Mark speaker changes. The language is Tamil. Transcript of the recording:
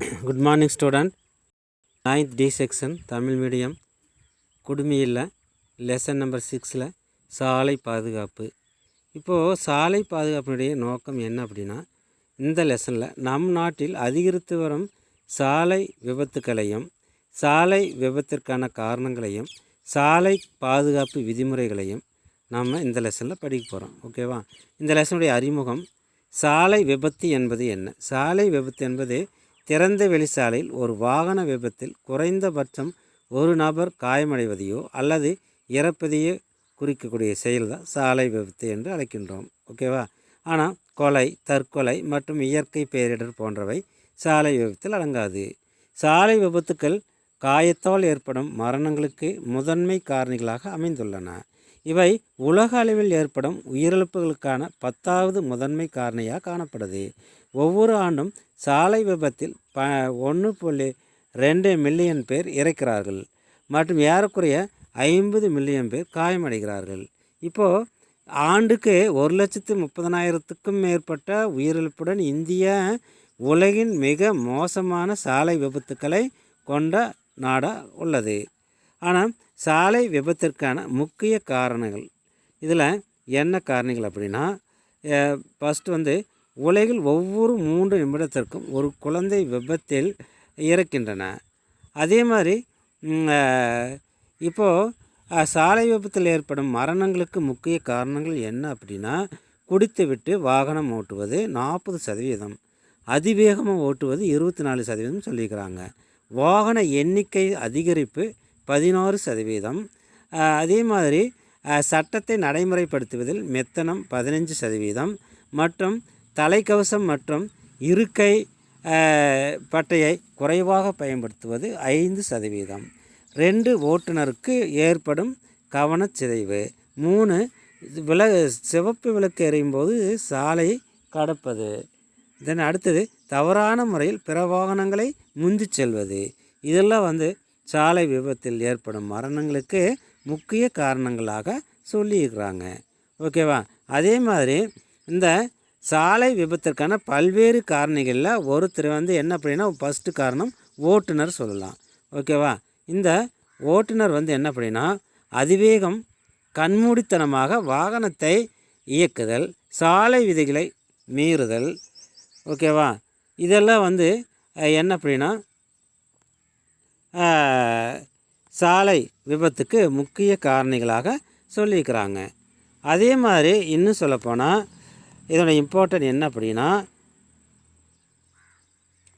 Speaker 1: Good morning student ninth D section Tamil medium குடுமியில் lesson number சிக்ஸில் சாலை பாதுகாப்பு. இப்போது சாலை பாதுகாப்பினுடைய நோக்கம் என்ன அப்படின்னா இந்த லெசனில் நம் நாட்டில் அதிகரித்து வரும் சாலை விபத்துக்களையும் சாலை விபத்திற்கான காரணங்களையும் சாலை பாதுகாப்பு விதிமுறைகளையும் நாம் இந்த லெசனில் படிக்க போகிறோம் ஓகேவா இந்த லெசனுடைய அறிமுகம் சாலை விபத்து என்பது என்ன? சாலை விபத்து என்பது திறந்த வெளிச்சாலையில் ஒரு வாகன விபத்தில் குறைந்தபட்சம் ஒரு நபர் காயமடைவதையோ அல்லது இறப்பதையோ குறிக்கக்கூடிய செயல் தான் சாலை விபத்து என்று அழைக்கின்றோம். ஓகேவா ஆனால் கொலை தற்கொலை மற்றும் இயற்கை பேரிடர் போன்றவை சாலை விபத்தில் அடங்காது. சாலை விபத்துக்கள் காயத்தால் ஏற்படும் மரணங்களுக்கு முதன்மை காரணிகளாக அமைந்துள்ளன. இவை உலக அளவில் ஏற்படும் உயிரிழப்புகளுக்கான பத்தாவது முதன்மை காரணியாக காணப்படுது. ஒவ்வொரு ஆண்டும் சாலை விபத்தில் ப ஒன்று புள்ளி ரெண்டு மில்லியன் பேர் இறக்கிறார்கள் மற்றும் ஏறக்குறைய ஐம்பது மில்லியன் பேர் காயமடைகிறார்கள். இப்போது ஆண்டுக்கு ஒரு லட்சத்து முப்பதனாயிரத்துக்கும் மேற்பட்ட உயிரிழப்புடன் இந்தியா உலகின் மிக மோசமான சாலை விபத்துக்களை கொண்ட நாடாக உள்ளது. ஆனால் சாலை விபத்திற்கான முக்கிய காரணங்கள். இதில் என்ன காரணங்கள் அப்படின்னா ஃபஸ்ட்டு வந்து உலகில் ஒவ்வொரு மூன்று நிமிடத்திற்கும் ஒரு குழந்தை விபத்தில் இறக்கின்றன. அதே மாதிரி இப்போது சாலை விபத்தில் ஏற்படும் மரணங்களுக்கு முக்கிய காரணங்கள் என்ன அப்படின்னா குடித்துவிட்டு வாகனம் ஓட்டுவது நாற்பது சதவீதம் அதிவேகமாக ஓட்டுவது இருபத்தி நாலு சதவீதம் சொல்லிக்கிறாங்க. வாகன எண்ணிக்கை அதிகரிப்பு பதினாறு சதவீதம். அதே மாதிரி சட்டத்தை நடைமுறைப்படுத்துவதில் மெத்தனம் பதினஞ்சு சதவீதம் மற்றும் தலைக்கவசம் மற்றும் இருக்கை பட்டையை குறைவாக பயன்படுத்துவது ஐந்து சதவீதம். ரெண்டு ஓட்டுநருக்கு ஏற்படும் கவனச்சிதைவு மூணு வில சிவப்பு விளக்கு எறியும் போது சாலை கடப்பது. தென் அடுத்தது தவறான முறையில் பிற வாகனங்களை முந்தி செல்வது. இதெல்லாம் வந்து சாலை விபத்தில் ஏற்படும் மரணங்களுக்கு முக்கிய காரணங்களாக சொல்லியிருக்கிறாங்க. ஓகேவா? அதே மாதிரி இந்த சாலை விபத்திற்கான பல்வேறு காரணிகளில் ஒருத்தர் வந்து என்ன அப்படின்னா ஃபஸ்ட்டு காரணம் ஓட்டுநர் சொல்லலாம். ஓகேவா? இந்த ஓட்டுநர் வந்து என்ன அப்படின்னா அதிவேகம் கண்மூடித்தனமாக வாகனத்தை இயக்குதல் சாலை விதிகளை மீறுதல். ஓகேவா? இதெல்லாம் வந்து என்ன அப்படின்னா சாலை விபத்துக்கு முக்கிய காரணிகளாக சொல்லியிருக்கிறாங்க. அதே மாதிரி இன்னும் சொல்லப்போனால் இதோட இம்பார்ட்டன் என்ன அப்படின்னா